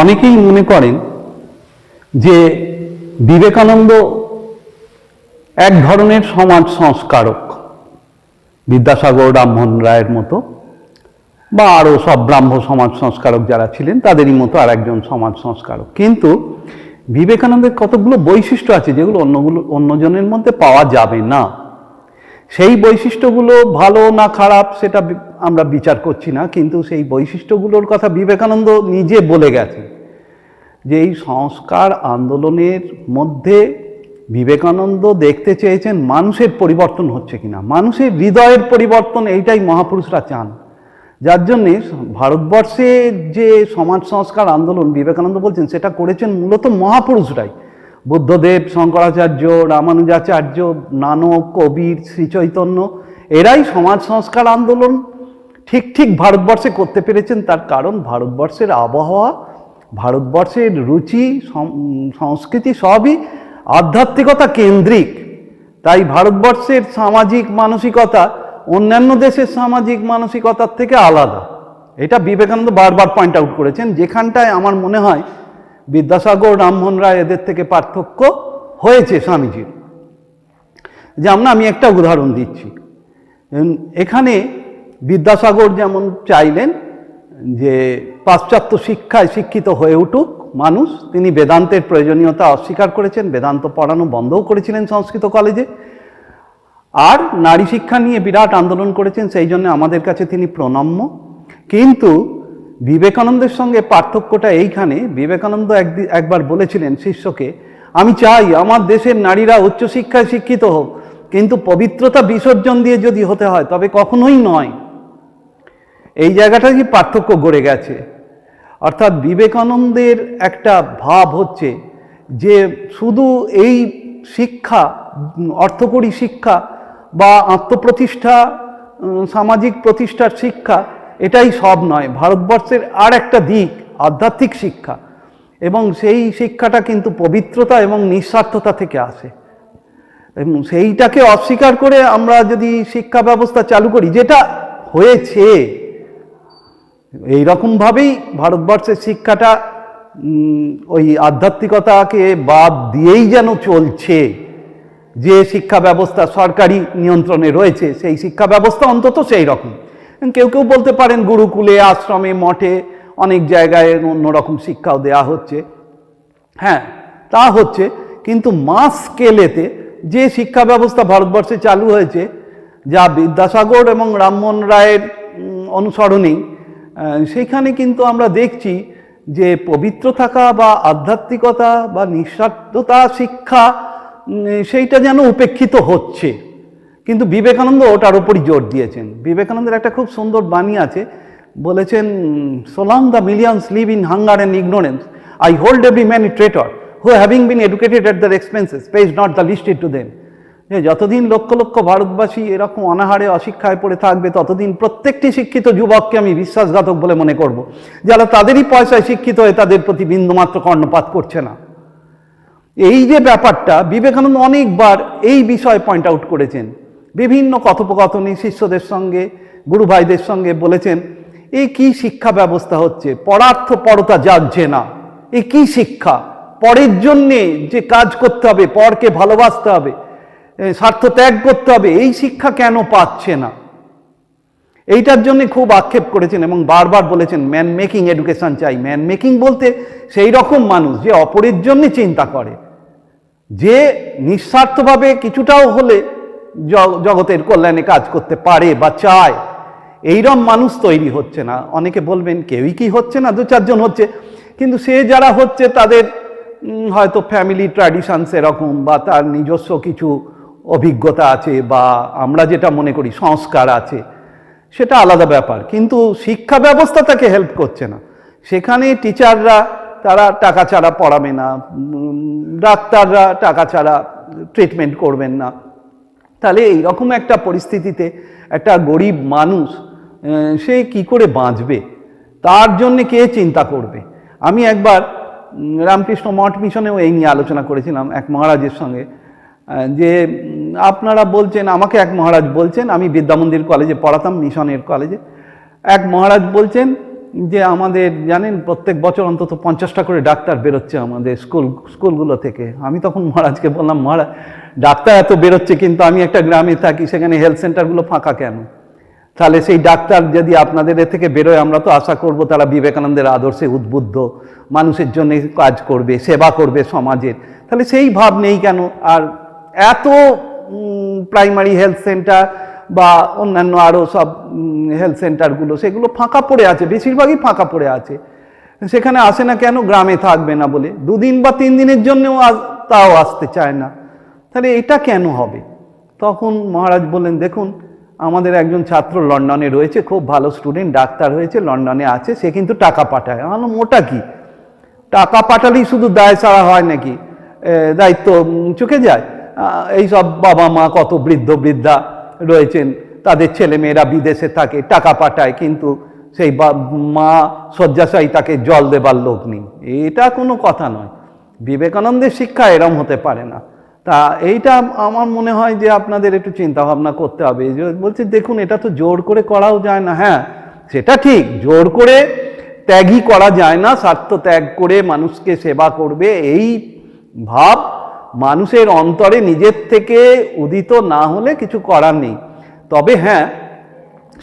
অনেকেই মনে করেন যে বিবেকানন্দ এক ধরনের সমাজ সংস্কারক, বিদ্যাসাগর রামমোহন রায়ের মতো, বা আরও সব ব্রাহ্ম সমাজ সংস্কারক যারা ছিলেন, তাদেরই মতো আর একজন সমাজ সংস্কারক। কিন্তু বিবেকানন্দের কতগুলো বৈশিষ্ট্য আছে যেগুলো অন্যগুলো, অন্যজনের মধ্যে পাওয়া যাবে না। সেই বৈশিষ্ট্যগুলো ভালো না খারাপ, সেটা আমরা বিচার করছি না, কিন্তু সেই বৈশিষ্ট্যগুলোর কথা বিবেকানন্দ নিজে বলে গেছে যে এই সংস্কার আন্দোলনের মধ্যে বিবেকানন্দ দেখতে চেয়েছেন মানুষের পরিবর্তন হচ্ছে কিনা, মানুষের হৃদয়ের পরিবর্তন এইটাই মহাপুরুষরা চান। যার জন্যে ভারতবর্ষে যে সমাজ সংস্কার আন্দোলন বিবেকানন্দ বলছেন, সেটা করেছেন মূলত মহাপুরুষরাই। বুদ্ধদেব শঙ্করাচার্য, রামানুজাচার্য, নানক, কবির, শ্রীচৈতন্য, এরাই সমাজ সংস্কার আন্দোলন ঠিক ঠিক ভারতবর্ষে করতে পেরেছেন তার কারণ ভারতবর্ষের আবহাওয়া, ভারতবর্ষের রুচি সংস্কৃতি সবই আধ্যাত্মিকতা কেন্দ্রিক। তাই ভারতবর্ষের সামাজিক মানসিকতা অন্যান্য দেশের সামাজিক মানসিকতার থেকে আলাদা। এটা বিবেকানন্দ বারবার পয়েন্ট আউট করেছেন, যেখানটায় আমার মনে হয় বিদ্যাসাগর, রামমোহন রায় এদের থেকে পার্থক্য হয়েছে স্বামীজির। যেমন আমি একটা উদাহরণ দিচ্ছি। এখানে বিদ্যাসাগর যেমন চাইলেন যে পাশ্চাত্য শিক্ষায় শিক্ষিত হয়ে উঠুক মানুষ, তিনি বেদান্তের প্রয়োজনীয়তা অস্বীকার করেছেন, বেদান্ত পড়ানো বন্ধও করেছিলেন সংস্কৃত কলেজে। আর নারী শিক্ষা নিয়ে বিরাট আন্দোলন করেছেন, সেই জন্য আমাদের কাছে তিনি প্রণম্য। কিন্তু বিবেকানন্দের সঙ্গে পার্থক্যটা এইখানে, বিবেকানন্দ একবার বলেছিলেন শিষ্যকে, আমি চাই আমার দেশের নারীরা উচ্চশিক্ষায় শিক্ষিত হোক, কিন্তু পবিত্রতা বিসর্জন দিয়ে যদি হতে হয়, তবে কখনোই নয়। এই জায়গাটাই পার্থক্য গড়ে গেছে? অর্থাৎ বিবেকানন্দের একটা ভাব হচ্ছে যে শুধু এই শিক্ষা, অর্থকরী শিক্ষা বা আত্মপ্রতিষ্ঠা সামাজিক প্রতিষ্ঠার শিক্ষা এটাই সব নয়। ভারতবর্ষের আর একটা দিক, আধ্যাত্মিক শিক্ষা। এবং সেই শিক্ষাটা কিন্তু পবিত্রতা এবং নিঃস্বার্থতা থেকে আসে। এবং সেইটাকে অস্বীকার করে আমরা যদি শিক্ষা ব্যবস্থা চালু করি, যেটা হয়েছে এই রকমভাবেই ভারতবর্ষের শিক্ষাটা ওই আধ্যাত্মিকতাকে বাদ দিয়েই যেন চলছে, যে শিক্ষা ব্যবস্থা সরকারি নিয়ন্ত্রণে রয়েছে, সেই শিক্ষা ব্যবস্থা অন্তত সেই রকম কেউ কেউ বলতে পারেন গুরুকুলে, আশ্রমে, মঠে অনেক জায়গায় অন্যরকম শিক্ষাও দেয়া হচ্ছে। হ্যাঁ তা হচ্ছে, কিন্তু মাস স্কেলেতে যে শিক্ষা ব্যবস্থা ভারতবর্ষে চালু হয়েছে, যা বিদ্যাসাগর এবং রামমোহন রায়ের অনুসরণেই সেখানে কিন্তু আমরা দেখছি যে পবিত্র থাকা বা আধ্যাত্মিকতা বা নিঃস্বার্থতা, শিক্ষা সেইটা যেন উপেক্ষিত হচ্ছে। কিন্তু বিবেকানন্দ ওটার ওপরই জোর দিয়েছেন। বিবেকানন্দের একটা খুব সুন্দর বাণী আছে। বলেছেন so long the millions live in hunger and ignorance I hold every man traitor who having been educated at their expenses pays not the listed to them যে যতদিন লক্ষ লক্ষ ভারতবাসী এরকম অনাহারে অশিক্ষায় পড়ে থাকবে, ততদিন প্রত্যেকটি শিক্ষিত যুবককে আমি বিশ্বাসঘাতক বলে মনে করব। যারা তাদেরই পয়সায় শিক্ষিত হয়ে তাদের প্রতি বিন্দুমাত্র কর্ণপাত করছে না। এই যে ব্যাপারটা, বিবেকানন্দ অনেকবার এই বিষয়ে পয়েন্ট আউট করেছেন। বিভিন্ন কথোপকথনে শিষ্যদের সঙ্গে, গুরু ভাইদের সঙ্গে বলেছেন এই কি শিক্ষা ব্যবস্থা হচ্ছে? পরার্থ পরতা যাচ্ছে না। এ কি শিক্ষা? পরের জন্যে যে কাজ করতে হবে, পরকে ভালোবাসতে হবে স্বার্থ ত্যাগ করতে হবে, এই শিক্ষা কেন পাচ্ছে না? এইটার জন্য খুব আক্ষেপ করেছেন এবং বারবার বলেছেন ম্যান মেকিং এডুকেশন চাই। ম্যান মেকিং বলতে সেই রকম মানুষ যে অপরের জন্য চিন্তা করে। যে নিঃস্বার্থভাবে কিছুটাও হলে জগতের কল্যাণে কাজ করতে পারে বা চায় এইরকম মানুষ তৈরি হচ্ছে না। অনেকে বলবেন, কেউই কি হচ্ছে না? দু চারজন হচ্ছে। কিন্তু সে যারা হচ্ছে, তাদের হয়তো ফ্যামিলি ট্র্যাডিশনস এরকম বা তার নিজস্ব কিছু অভিজ্ঞতা আছে বা আমরা যেটা মনে করি সংস্কার আছে, সেটা আলাদা ব্যাপার। কিন্তু শিক্ষা ব্যবস্থা তাকে হেল্প করছে না। সেখানে টিচাররা তারা টাকা ছাড়া পড়াবে না ডাক্তাররা টাকা ছাড়া ট্রিটমেন্ট করবেন না। তাহলে এইরকম একটা পরিস্থিতিতে একটা গরিব মানুষ সে কি করে বাঁচবে? তার জন্যে কে চিন্তা করবে? আমি একবার রামকৃষ্ণ মঠ মিশনেও এই নিয়ে আলোচনা করেছিলাম এক মহারাজের সঙ্গে যে আপনারা বলছেন, আমাকে এক মহারাজ বলছেন, আমি বিদ্যামন্দির কলেজে পড়াতাম, মিশনের কলেজে। এক মহারাজ বলছেন যে, আমাদের জানেন, প্রত্যেক বছর অন্তত পঞ্চাশটা করে ডাক্তার বেরোচ্ছে আমাদের স্কুল, স্কুলগুলো থেকে। আমি তখন মহারাজকে বললাম, মহারাজ, ডাক্তার এত বেরোচ্ছে, কিন্তু আমি একটা গ্রামে থাকি, সেখানে হেলথ সেন্টারগুলো ফাঁকা কেন? তাহলে সেই ডাক্তার যদি আপনাদের এ থেকে বেরোয়, আমরা তো আশা করব তারা বিবেকানন্দের আদর্শে উদ্বুদ্ধ, মানুষের জন্য কাজ করবে, সেবা করবে সমাজের। তাহলে সেই ভাব নেই কেন? আর এত প্রাইমারি হেলথ সেন্টার বা অন্যান্য আরও সব হেলথ সেন্টারগুলো সেগুলো ফাঁকা পড়ে আছে, বেশিরভাগই ফাঁকা পড়ে আছে। সেখানে আসে না কেন, গ্রামে থাকবে না বলে। দুদিন বা তিন দিনের জন্যও তাও আসতে চায় না। তাহলে এটা কেন হবে? তখন মহারাজ বললেন, দেখুন, আমাদের একজন ছাত্র লন্ডনে রয়েছে, খুব ভালো স্টুডেন্ট ডাক্তার হয়েছে, লন্ডনে আছে, সে কিন্তু টাকা পাঠায়। আমি বললাম ওটা কি? টাকা পাঠালেই শুধু দায় ছাড়া হয় নাকি? দায়িত্ব চুকে যায়? এইসব বাবা মা কত বৃদ্ধ বৃদ্ধা রয়েছেন, তাদের ছেলে মেয়েরা বিদেশে থাকে, টাকা পাঠায়, কিন্তু সেই মা শয্যাশায়ী তাকে জল দেবার লোক নেই। এটা কোনো কথা নয়। বিবেকানন্দের শিক্ষা এরম হতে পারে না। তা এইটা আমার মনে হয় যে আপনাদের একটু চিন্তা ভাবনা করতে হবে। বলছি, দেখুন, এটা তো জোর করে করাও যায় না। হ্যাঁ সেটা ঠিক, জোর করে ত্যাগই করা যায় না। স্বার্থ ত্যাগ করে মানুষকে সেবা করবে, এই ভাব মানুষের অন্তরে নিজের থেকে উদিত না হলে কিছু করার নেই। তবে হ্যাঁ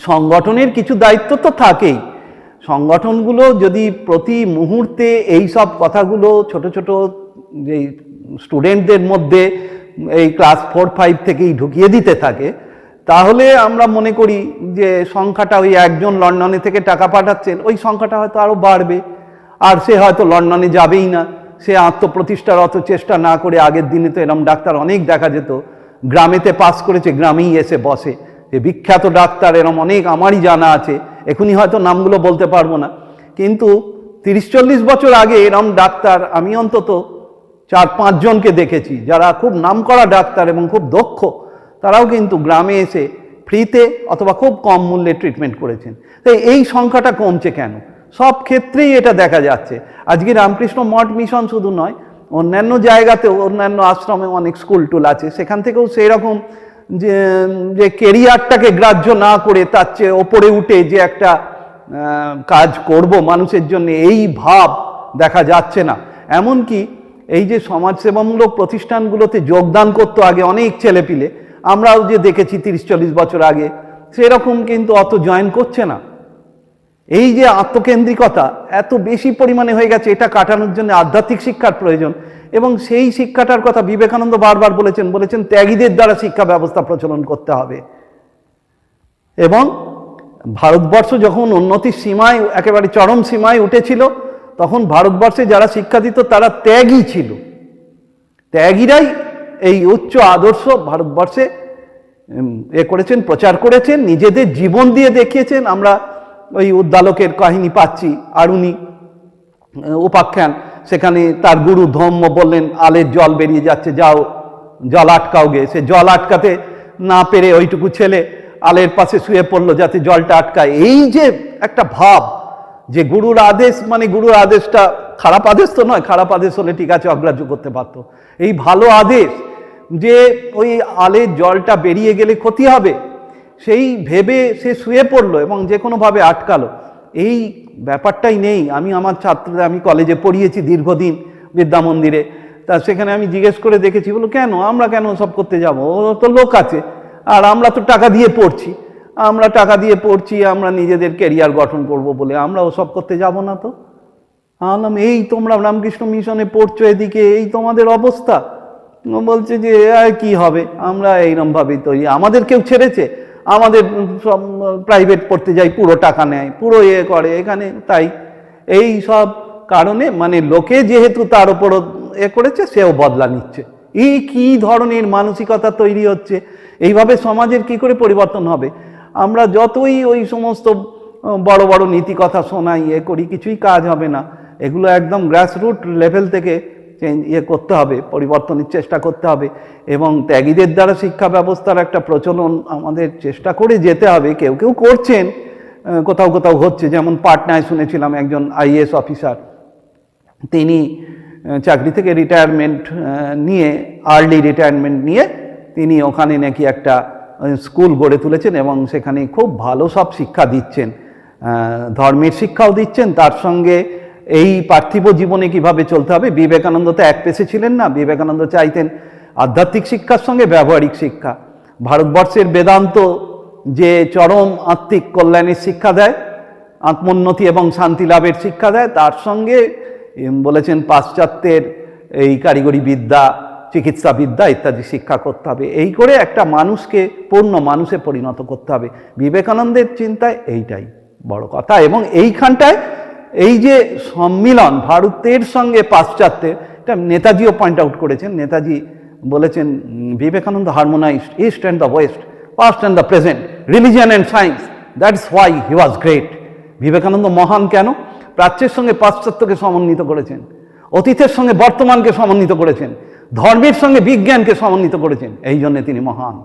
সংগঠনের কিছু দায়িত্ব তো থাকেই। সংগঠনগুলো যদি প্রতি মুহূর্তে এই সব কথাগুলো ছোট ছোট যে স্টুডেন্টদের মধ্যে এই ক্লাস ফোর, ফাইভ থেকেই ঢুকিয়ে দিতে থাকে, তাহলে আমরা মনে করি যে সংখ্যাটা ওই একজন লন্ডনে থেকে টাকা পাঠাচ্ছেন, ওই সংখ্যাটা হয়তো আরও বাড়বে। আর সে হয়তো লন্ডনে যাবেই না। সে আত্মপ্রতিষ্ঠার অত চেষ্টা না করে আগের দিনে তো এরম ডাক্তার অনেক দেখা যেত। গ্রামেতে পাস করেছে, গ্রামেই এসে বসে। যে বিখ্যাত ডাক্তার এরম অনেক আমারই জানা আছে। এখনই হয়তো নামগুলো বলতে পারব না। কিন্তু তিরিশ চল্লিশ বছর আগে এরম ডাক্তার, আমি অন্তত চার পাঁচজনকে দেখেছি, যারা খুব নামকরা ডাক্তার এবং খুব দক্ষ। তারাও কিন্তু গ্রামে এসে ফ্রিতে অথবা খুব কম মূল্যে ট্রিটমেন্ট করেছেন। তাই এই সংখ্যাটা কমছে কেন? সব ক্ষেত্রেই এটা দেখা যাচ্ছে। আজকে রামকৃষ্ণ মঠ মিশন শুধু নয়, অন্যান্য জায়গাতেও, অন্যান্য আশ্রমে অনেক স্কুল টুল আছে। সেখান থেকেও সেই রকম যে যে কেরিয়ারটাকে গ্রাহ্য না করে তার চেয়ে ওপরে উঠে যে একটা কাজ করব মানুষের জন্য, এই ভাব দেখা যাচ্ছে না। এমনকি এই যে সমাজসেবামূলক প্রতিষ্ঠানগুলোতে যোগদান করতো আগে অনেক ছেলেপিলে, আমরাও যে দেখেছি তিরিশ চল্লিশ বছর আগে, সেরকম কিন্তু অত জয়েন করছে না। এই যে আত্মকেন্দ্রিকতা এত বেশি পরিমাণে হয়ে গেছে, এটা কাটানোর জন্য আধ্যাত্মিক শিক্ষার প্রয়োজন। এবং সেই শিক্ষাটার কথা বিবেকানন্দ বারবার বলেছেন বলেছেন ত্যাগীদের দ্বারা শিক্ষা ব্যবস্থা প্রচলন করতে হবে। এবং ভারতবর্ষ যখন উন্নতির সীমায়, একেবারে চরম সীমায় উঠেছিল, তখন ভারতবর্ষে যারা শিক্ষা দিত, তারা ত্যাগী ছিল। ত্যাগীরাই এই উচ্চ আদর্শ ভারতবর্ষে এ করেছেন, প্রচার করেছেন, নিজেদের জীবন দিয়ে দেখিয়েছেন। আমরা ওই উদ্দালকের কাহিনী পাচ্ছি, আরুনি উপাখ্যান। সেখানে তার গুরু ধম্ম বললেন, আলের জল বেরিয়ে যাচ্ছে, যাও, জল আটকাও গে। সে জল আটকাতে না পেরে ওইটুকু ছেলে আলের পাশে শুয়ে পড়ল যাতে জলটা আটকায়। এই যে একটা ভাব যে গুরুর আদেশ মানে গুরুর আদেশটা খারাপ আদেশ তো নয়, খারাপ আদেশ হলে ঠিক আছে, অগ্রাহ্য করতে পারতো। এই ভালো আদেশ যে ওই আলের জলটা বেরিয়ে গেলে ক্ষতি হবে সেই ভেবে সে শুয়ে পড়ল এবং যে কোনোভাবে আটকালো। এই ব্যাপারটাই নেই। আমি আমার ছাত্রদের, আমি কলেজে পড়িয়েছি দীর্ঘদিন বিদ্যা মন্দিরে তা সেখানে আমি জিজ্ঞেস করে দেখেছি বলো কেন? আমরা কেন সব করতে যাব? ও তো লোক আছে। আর আমরা তো টাকা দিয়ে পড়ছি। আমরা টাকা দিয়ে পড়ছি, আমরা নিজেদের ক্যারিয়ার গঠন করব বলে। আমরা ওসব করতে যাব না তো? বললাম এই তোমরা রামকৃষ্ণ মিশনে পড়ছো এদিকে, এই তোমাদের অবস্থা। বলছে যে কি হবে? আমরা এইরকম ভাবেই তৈরি। আমাদের কেউ ছেড়েছে? আমাদের সব প্রাইভেট পড়তে যাই, পুরো টাকা নেয়, পুরো ইয়ে করে, এখানে তাই। এই সব কারণে মানে লোকে যেহেতু তার উপরও এ করেছে, সেও বদলা নিচ্ছে। এই কি ধরনের মানসিকতা তৈরি হচ্ছে? এইভাবে সমাজের কি করে পরিবর্তন হবে? আমরা যতই ওই সমস্ত বড় বড় নীতি কথা শোনাই, এ করি, কিছুই কাজ হবে না। এগুলো একদম গ্রাসরুট লেভেল থেকে চেঞ্জ ইয়ে করতে হবে, পরিবর্তনের চেষ্টা করতে হবে এবং ত্যাগীদের দ্বারা শিক্ষা ব্যবস্থার একটা প্রচলন আমাদের চেষ্টা করে যেতে হবে। কেউ কেউ করছেন কোথাও কোথাও হচ্ছে। যেমন পাটনায় শুনেছিলাম একজন আইএস অফিসার, তিনি চাকরি থেকে রিটায়ারমেন্ট নিয়ে আর্লি রিটায়ারমেন্ট নিয়ে তিনি ওখানে নাকি একটা স্কুল গড়ে তুলেছেন এবং সেখানে খুব ভালো সব শিক্ষা দিচ্ছেন। ধর্মের শিক্ষাও দিচ্ছেন, তার সঙ্গে এই পার্থিব জীবনে কীভাবে চলতে হবে? বিবেকানন্দ তো এক পেশে ছিলেন না। বিবেকানন্দ চাইতেন আধ্যাত্মিক শিক্ষার সঙ্গে ব্যবহারিক শিক্ষা। ভারতবর্ষের বেদান্ত যে চরম আত্মিক কল্যাণের শিক্ষা দেয়, আত্মোন্নতি এবং শান্তি লাভের শিক্ষা দেয়, তার সঙ্গে বলেছেন পাশ্চাত্যের এই কারিগরি বিদ্যা, চিকিৎসা বিদ্যা ইত্যাদি শিক্ষা করতে হবে। এই করে একটা মানুষকে, পূর্ণ মানুষে পরিণত করতে হবে। বিবেকানন্দের চিন্তায় এইটাই বড় কথা। এবং এইখানটায় এই যে সম্মিলন ভারতের সঙ্গে পাশ্চাত্যের এটা নেতাজিও পয়েন্ট আউট করেছেন। নেতাজি বলেছেন, Vivekananda harmonised east and the west past and the present religion and science that's why he was great Vivekananda মহান কেন? প্রাচ্যের সঙ্গে পাশ্চাত্যকে সমন্বিত করেছেন, অতীতের সঙ্গে বর্তমানকে সমন্বিত করেছেন, ধর্মের সঙ্গে বিজ্ঞানকে সমন্বিত করেছেন, এই জন্যে তিনি মহান।